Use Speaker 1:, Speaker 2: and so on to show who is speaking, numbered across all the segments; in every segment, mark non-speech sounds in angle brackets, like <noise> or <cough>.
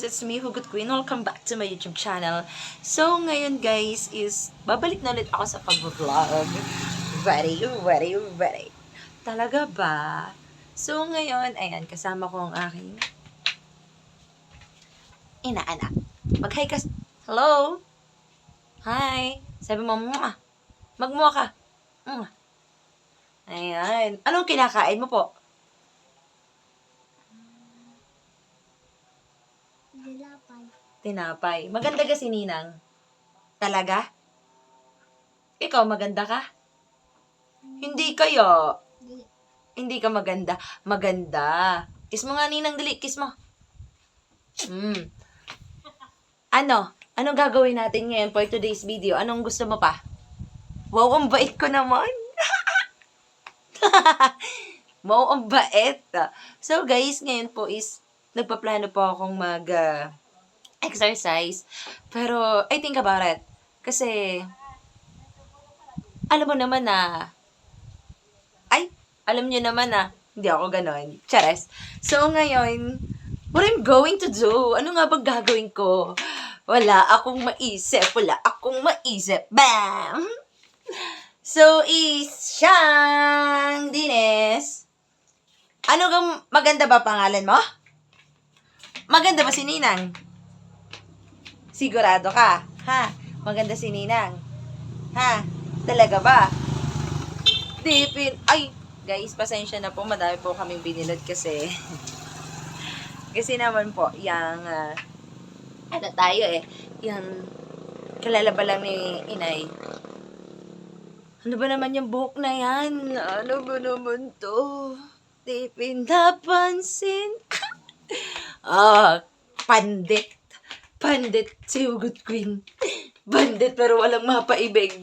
Speaker 1: guys, it's me, Hugot Queen. Welcome back to my YouTube channel. So, ngayon guys is, babalik na ulit ako sa pag-vlog. Very, very, very. Talaga ba? So, ngayon, ayan, kasama ko ang aking inaanak. Mag-hi ka. Hello? Hi. Sabi mo, mwah. Magmuha ka. Mwah. Ayan. Anong kinakain mo po?
Speaker 2: Dilapay.
Speaker 1: Tinapay. Maganda ka si Ninang. Talaga? Ikaw, maganda ka? Hindi kaya.
Speaker 2: Di.
Speaker 1: Hindi ka maganda. Maganda. Kiss mo nga, Ninang. Dali, kiss mo. Hmm. Ano? Anong gagawin natin ngayon for today's video? Anong gusto mo pa? Wow, ang bait ko naman. <laughs> wow, ang bait. So, guys, ngayon po is, nagpaplano po akong mag, ah, exercise. Pero, I think about it. Kasi, alam mo naman na, ay, alam nyo naman na, hindi ako ganon. Chares. So, ngayon, what I'm going to do, ano nga bang gagawin ko? Wala akong maisip. Wala akong maisip. Bam! So, is siyang Dines. Ano kang maganda ba pangalan mo? Maganda ba si Ninang? Sigurado ka? Ha? Maganda si Ninang? Ha? Talaga ba? Dipin. Ay, guys, pasensya na po. Madami po kaming binilad kasi. <laughs> kasi naman po, yung, ah, ano tayo eh, yung, kalala ba lang ni Inay? Ano ba naman yung buhok na yan? Ano ba naman to? Di pinapansin. <laughs> ah, pandit. Pandit si Hugot Queen. Bandit pero walang mapaibig.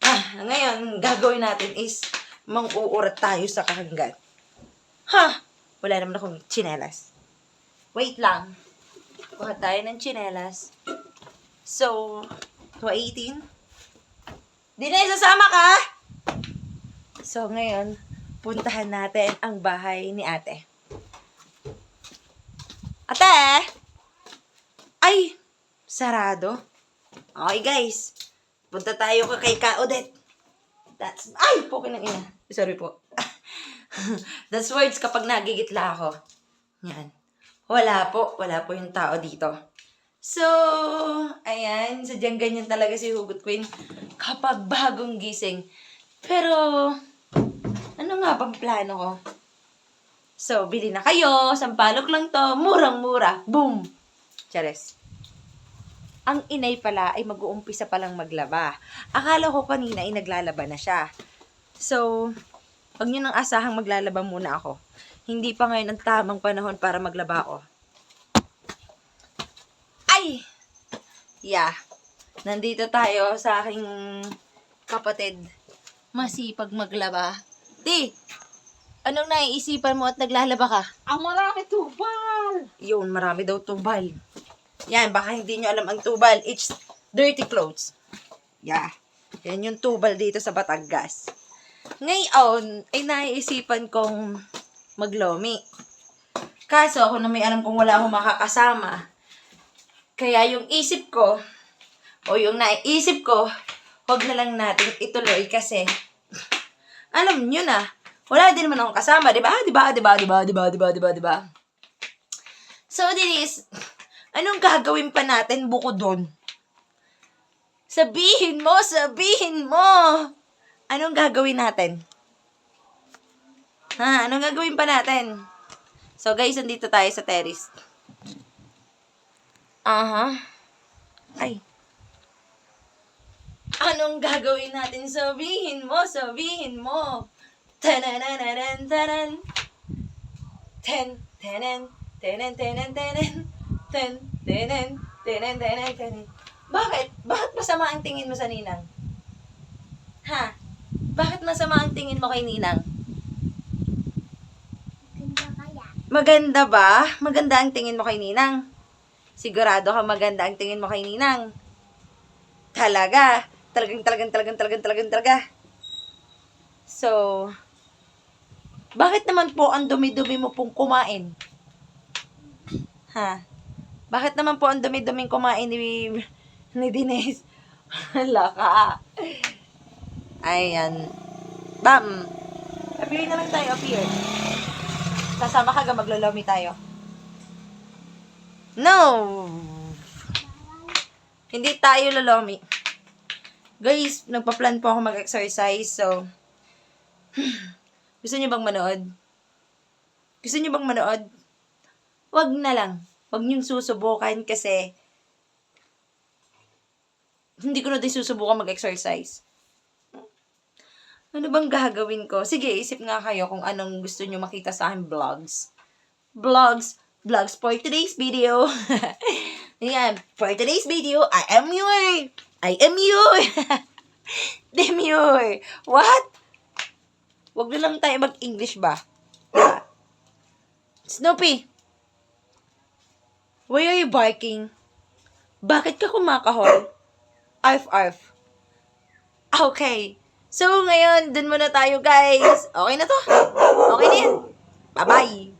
Speaker 1: Ah, ngayon, gagawin natin is mang-uurat tayo sa kahanggan. Ha! Wala naman akong chinelas. Wait lang. Kuha tayo ng chinelas. So, 218. Di na isasama ka? So, ngayon, puntahan natin ang bahay ni ate. Ate! Ay! Sarado. Okay, guys. Punta tayo ka kay Ka. That's, ay! Pokin ng ina. Sorry po. <laughs> That's words kapag nagigitla ako. Yan. Wala po. Wala po yung tao dito. So, ayan. Sadyang ganyan talaga si Hugot Queen kapag bagong gising. Pero, ano nga bang plano ko? So, bili na kayo. Sampalok lang to. Murang-mura. Boom! Chares. Ang inay pala ay mag-uumpisa palang maglaba. Akala ko kanina ay naglalaba na siya. So, wag niyo nang asahang maglalaba muna ako. Hindi pa ngayon ang tamang panahon para maglaba ako. Ay! Yeah. Nandito tayo sa aking kapatid. Masipag maglaba. Di! Anong naiisipan mo at naglalaba ka?
Speaker 2: Ang marami tubal.
Speaker 1: Yun, marami daw tubal. Yan, baka hindi nyo alam ang tubal. It's dirty clothes. Yeah. Yan yung tubal dito sa Batangas. Ngayon, ay naiisipan kong maglomi. Kaso, ako na may alam kung wala akong makakasama. Kaya yung isip ko, o yung naiisip ko, huwag na lang natin ituloy kasi, alam nyo na, wala din naman akong kasama, di ba? Di ba? Di ba? Di ba? Di ba? Di ba? Di ba? Di ba? So, Denise, anong gagawin pa natin bukod doon? Sabihin mo, sabihin mo! Anong gagawin natin? Ha? Anong gagawin pa natin? So, guys, nandito tayo sa terrace. Aha. Ay. Anong gagawin natin? Sabihin mo, sabihin mo. Tananananan, tanan. Ten, tenen, tenen, tenen, tenen. Ten, tenen, tenen, tenen, tenen. Bakit? Bakit masama ang tingin mo sa ninang? Ha? Bakit masama ang tingin mo kay ninang?
Speaker 2: Kaya.
Speaker 1: Maganda ba? Maganda ang tingin mo kay ninang? Sigurado ka maganda ang tingin mo kay ninang? Talaga? Talagang, talagang, talagang, talagang, talagang, talaga. So, bakit naman po ang dumi-dumi mo pong kumain? Ha? Bakit naman po ang dumi-duming kumain ni, ni Dines? Hala ka. Ayan. Bam. Appear na lang tayo, appear. Kasama ka ga maglolomi tayo. No! Hindi tayo lolomi. Guys, nagpa-plan po ako mag-exercise, so... <sighs> Gusto niyo bang manood? Gusto niyo bang manood? Wag na lang. Wag niyong susubukan kasi hindi ko na din susubukan mag-exercise. Ano bang gagawin ko? Sige, isip nga kayo kung anong gusto niyo makita sa akin vlogs. Vlogs. Vlogs for today's video. <laughs> Yan. For today's video, I am your... I am your... <laughs> Demure. What? Wag na lang tayo mag-English ba? Diba? Snoopy. Why are you barking? Bakit ka kumakahol? Arf, arf. Okay. So, ngayon, dun muna tayo, guys. Okay na to? Okay na yan. Bye-bye.